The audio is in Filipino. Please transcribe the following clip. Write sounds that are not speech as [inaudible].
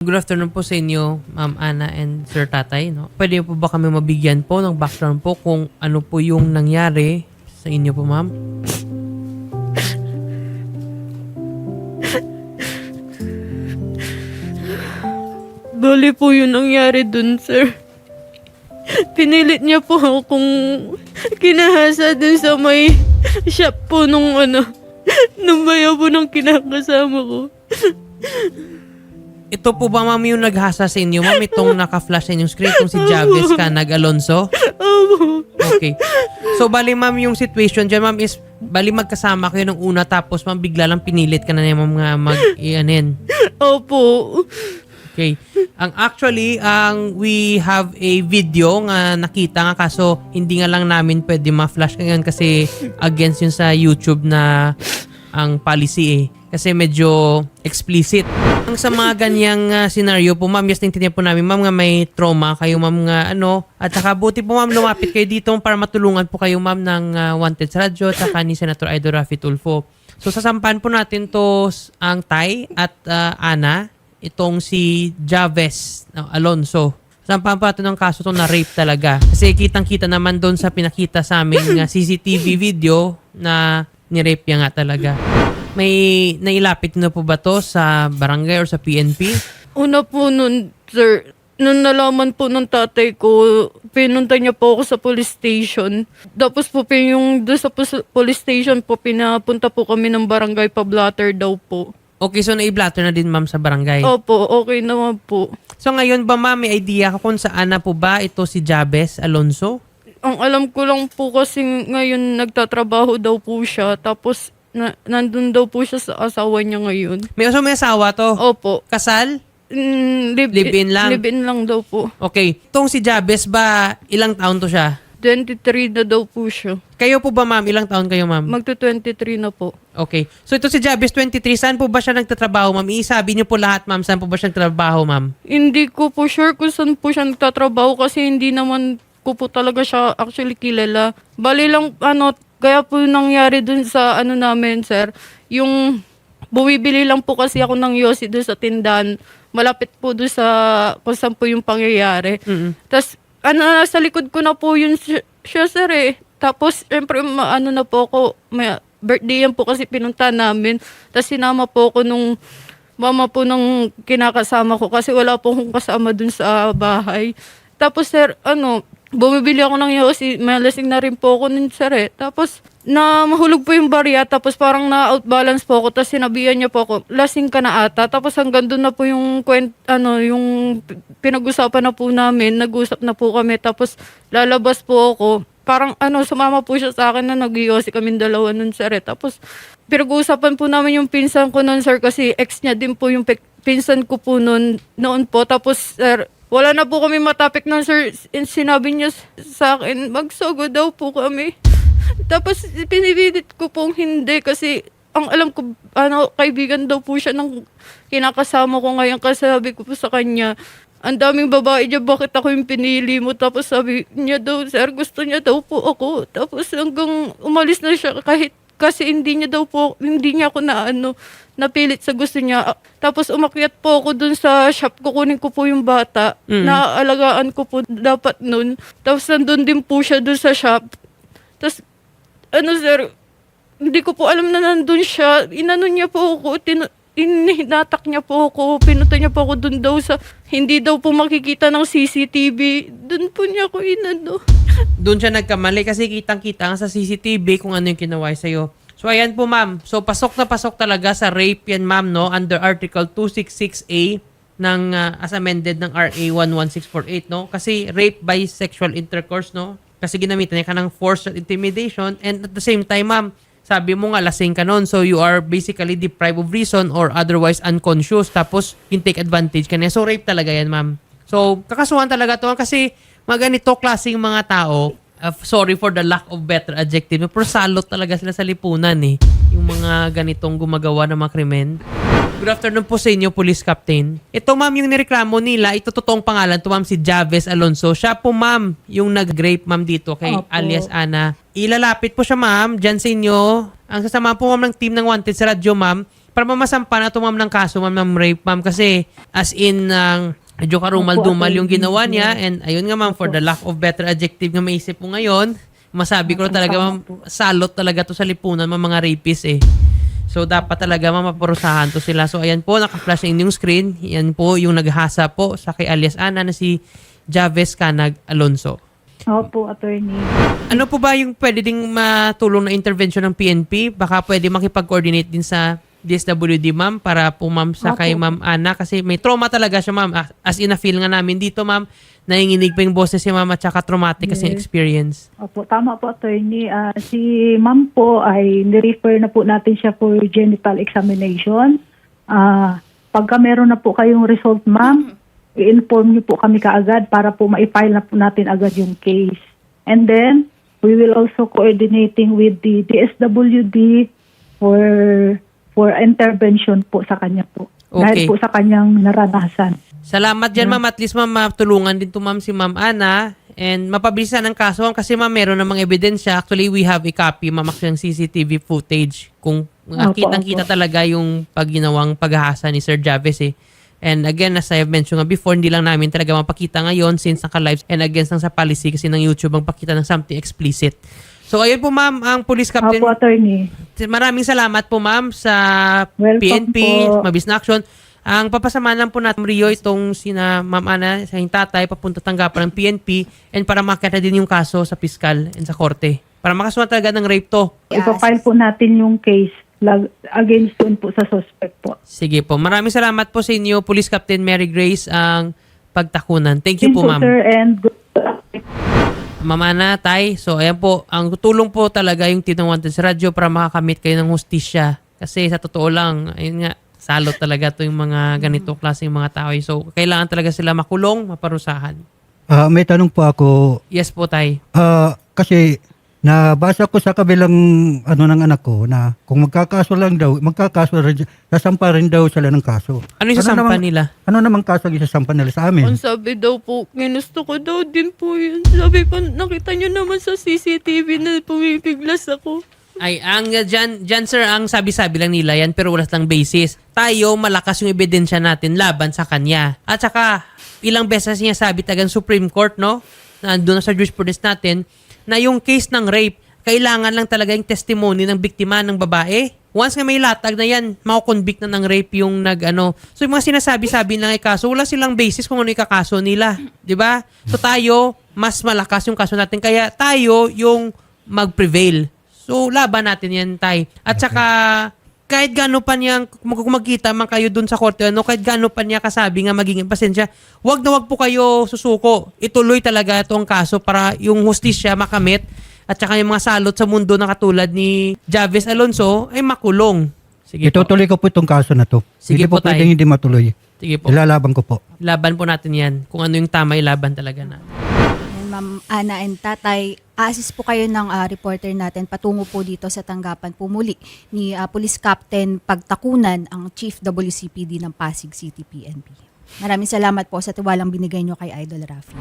Good afternoon po sa inyo, Ma'am Ana and Sir Tatay. No? Pwede po ba kami mabigyan po ng background po kung ano po yung nangyari sa inyo po, Ma'am? Bali po yun nangyari dun, sir. Pinilit niya po akong kinahasa dun sa may shop po nung ano, nung bayaw po ng kinakasama ko. Ito po ba, Ma'am, yung naghasa sa inyo? Ma'am, itong naka-flash sa inyong screen, itong si Javis ka, nag-Alonso? Opo. Okay. So, bali, Ma'am, yung situation dyan, Ma'am, is bali magkasama kayo nung una, tapos, Ma'am, bigla lang pinilit ka na niya, Ma'am, nga mag-ianin. Opo. Okay. Ang actually, ang we have a video nga nakita nga kaso hindi nga lang namin pwede ma-flash ngayon kasi against yun sa YouTube na ang policy eh. Kasi medyo explicit. Ang sa mga ganyang ah, scenario po, ma'am, yes, naintindihan po namin, ma'am, nga may trauma kayo, ma'am, nga ano. At saka buti po, ma'am, lumapit kayo dito para matulungan po kayo, ma'am, ng ah, Wanted sa Radyo at saka ni Senator Idol Rafi Tulfo. So, sasampahan po natin to ang Tay at ah, Ana, itong si Javes no, Alonso. Sampahan po natin ng kaso to na rape talaga. Kasi kitang-kita naman doon sa pinakita sa aming ah, CCTV video na ni-rape niya nga talaga. May nailapit na po ba to sa barangay or sa PNP? Una po nun, sir, nung nalaman po ng tatay ko, pinunta niya po ako sa police station. Tapos po pin- yung doon sa police station po, pinapunta po kami ng barangay pa-blatter daw po. Okay, so naiblatter na din ma'am sa barangay. Opo, okay naman po. So ngayon ba ma'am, may idea ka kung saan na po ba ito si Jabez Alonso? Ang alam ko lang po kasi ngayon nagtatrabaho daw po siya. Tapos na, nandun daw po siya sa asawa niya ngayon. May, so may asawa to? Opo. Kasal? Mm, live, Live-in lang? Live-in lang daw po. Okay. Itong si Jabez ba, ilang taon to siya? 23 na daw po siya. Kayo po ba ma'am? Ilang taon kayo ma'am? Magto-23 na po. Okay. So ito si Jabez 23, saan po ba siya nagtatrabaho ma'am? Isabi niyo po lahat ma'am, saan po ba siya nagtatrabaho ma'am? Hindi ko po sure kung saan po siya nagtatrabaho kasi hindi naman ko po talaga siya actually kilala. Bali lang, ano, kaya po nangyari dun sa ano namin, sir, yung bumibili lang po kasi ako ng yosi dun sa tindahan. Malapit po dun sa kung saan po yung pangyayari. Mm-mm. Tapos, ano, nasa likod ko na po yun siya, sir eh. Tapos, syempre, ma- ano na po ako, may birthday yan po kasi pinunta namin. Tapos, sinama po ako nung mama po ng kinakasama ko kasi wala po akong kasama dun sa bahay. Tapos, sir, ano, bumibili ako ng yosi, malasing na rin po ako nun, sir eh. Tapos, na mahulog po yung barya, tapos parang na-outbalance po ako, tapos sinabihan niya po ako, lasing ka na ata. Tapos hanggang doon na po yung kwent, ano, yung pinag-usapan na po namin, nag-usap na po kami, tapos lalabas po ako. Parang ano, sumama po siya sa akin na nag kami dalawa nun, sir. Eh. Tapos pinag-uusapan po namin yung pinsan ko nun, sir, kasi ex niya din po yung pinsan ko po nun, noon po. Tapos, sir, wala na po kami matapik nun, sir. Sin- Sinabi niya sa akin, magsogo daw po kami. [laughs] Tapos, pinipilit ko pong hindi kasi ang alam ko, ano, kaibigan daw po siya ng kinakasama ko ngayon kasi sabi ko po sa kanya, ang daming babae niya, bakit ako yung pinili mo? Tapos sabi niya daw, sir, gusto niya daw po ako. Tapos hanggang umalis na siya kahit kasi hindi niya daw po, hindi niya ako na ano, napilit sa gusto niya. Tapos umakyat po ako dun sa shop, kukunin ko po yung bata. Mm. Naaalagaan ko po dapat nun. Tapos nandun din po siya dun sa shop. Tapos, ano sir, hindi ko po alam na nandun siya. Inano niya po ako, tin- ininatak niya po ako, pinunta niya po ako dun daw sa, hindi daw po makikita ng CCTV. Dun po niya ako inano. Doon siya nagkamali kasi kitang-kita nga sa CCTV kung ano yung kinawa sa'yo. So ayan po ma'am. So pasok na pasok talaga sa rape yan ma'am no? Under Article 266A ng ah, as amended ng RA 11648 no? Kasi rape by sexual intercourse no? Kasi ginamitan niya ka ng force or intimidation and at the same time ma'am sabi mo nga lasing ka nun. So you are basically deprived of reason or otherwise unconscious. Tapos you take advantage ka niya. So rape talaga yan ma'am. So kakasuhan talaga to kasi mga ganito klaseng mga tao uh, sorry for the lack of better adjective pero salot talaga sila sa lipunan eh yung mga ganitong gumagawa ng mga krimen Good afternoon po sa inyo, Police Captain. Ito ma'am, yung nireklamo nila, ito totoong pangalan, to ma'am si Javes Alonso. Siya po ma'am, yung nag-grape ma'am dito kay Opo. alias Ana. Ilalapit po siya ma'am, dyan sa inyo. Ang sasama po ma'am ng team ng Wanted sa radyo ma'am, para mamasampa na ito ma'am ng kaso ma'am ng rape ma'am kasi as in ang medyo karumal-dumal yung ginawa niya and ayun nga ma'am for the lack of better adjective na maisip mo ngayon masabi ko talaga ma'am salot talaga to sa lipunan ng mga rapists eh So, dapat talaga mamaparusahan to sila. So, ayan po, naka-flash na inyong screen. Yan po yung naghasa po sa kay alias Ana na si Javes Canag Alonso. Opo, attorney. Ano po ba yung pwede ding matulong na intervention ng PNP? Baka pwede makipag-coordinate din sa DSWD, ma'am, para po, ma'am, sa kay ma'am Ana. Kasi may trauma talaga siya, ma'am. As- As in, na-feel nga namin dito, ma'am, nanginginig pa yung boses si ma'am at saka traumatic kasi yung experience. Opo, tama po, attorney. Ah, si ma'am po ay nirefer na po natin siya for genital examination. Ah, pagka meron na po kayong result, ma'am, i-inform niyo po kami kaagad para po ma-file na po natin agad yung case. And then, we will also coordinating with the DSWD for for intervention po sa kanya po. Okay. Dahil po sa kanyang naranasan. Salamat dyan, ma'am. At least, ma'am, matulungan din to, ma'am, si ma'am Ana. And mapabilisan ang kaso, kasi, ma'am, meron namang ebidensya. Actually, we have a copy, ma'am, actually, ng CCTV footage. Kung kitang-kita talaga yung pagginawang paghahasa ni Sir Javes, eh. And again, as I have mentioned nga before, hindi lang namin talaga mapakita ngayon since naka-live and against lang sa policy kasi ng YouTube ang pakita ng something explicit. So, ayun po, ma'am, ang police captain. Opo, attorney. Maraming salamat po ma'am sa Welcome PNP, po. Mabis na Action. Ang papasamahan lang po natin Rio itong sina Ma'am Ana sa yung tatay papunta tanggapan ng PNP and para makita din yung kaso sa piskal and sa korte. Para makasuhan talaga ng rape to. Ipafile po natin yung case lag- against doon po sa suspect po. Sige po. Maraming salamat po sa inyo, Police Captain Mary Grace, ang pagtakunan. Thank you Thank po, you, ma'am. sir, and good Mama na, tay. So, ayan po. Ang tutulong po talaga yung tinawantid sa radyo para makakamit kayo ng hustisya. Kasi sa totoo lang, ayun nga, salot talaga to yung mga ganito klase yung mga tao. So, kailangan talaga sila makulong, maparusahan. Ah, may tanong po ako. Yes po, tay. Ah, kasi nabasa ko sa kabilang ano ng anak ko na kung magkakaso lang daw, magkakaso rin, sasampa rin daw sila ng kaso. Ano yung sasampa naman- nila? Ano namang kaso ang isasampa nila sa amin? Ang sabi daw po, ginusto ko daw din po yun. Sabi ko, nakita nyo naman sa CCTV na pumipiglas ako. Ay, ang dyan, dyan, sir, ang sabi-sabi lang nila yan pero wala lang basis. Tayo, malakas yung ebidensya natin laban sa kanya. At saka, ilang beses niya sabi tagang Supreme Court, no? Nandun na sa jurisprudence natin, na yung case ng rape, kailangan lang talaga yung testimony ng biktima ng babae. Once nga may latag na yan, makukonvict na ng rape yung nag ano. So yung mga sinasabi-sabi lang ay kaso, wala silang basis kung ano yung kakaso nila. ba? So tayo, mas malakas yung kaso natin. Kaya tayo yung mag-prevail. So, laban natin yan, Tay. At saka, kahit gaano pa niya, kung magkita man kayo dun sa korte, ano, kahit gaano pa niya kasabi nga magiging pasensya, wag na wag po kayo susuko. Ituloy talaga itong kaso para yung hustisya makamit at saka yung mga salot sa mundo na katulad ni Javes Alonso ay makulong. Sige po. Itutuloy ko po itong kaso na to. Sige hindi po, po, tay. pwedeng hindi matuloy. Sige po. Ilalaban ko po. Laban po natin yan. Kung ano yung tama, ilaban talaga. Ayan, Ma'am Ana and Tatay, assist po kayo ng ah, reporter natin patungo po dito sa tanggapan po muli ni ah, Police Captain Pagtakunan, ang Chief WCPD ng Pasig City PNP. Maraming salamat po sa tiwalang binigay nyo kay Idol Rafi.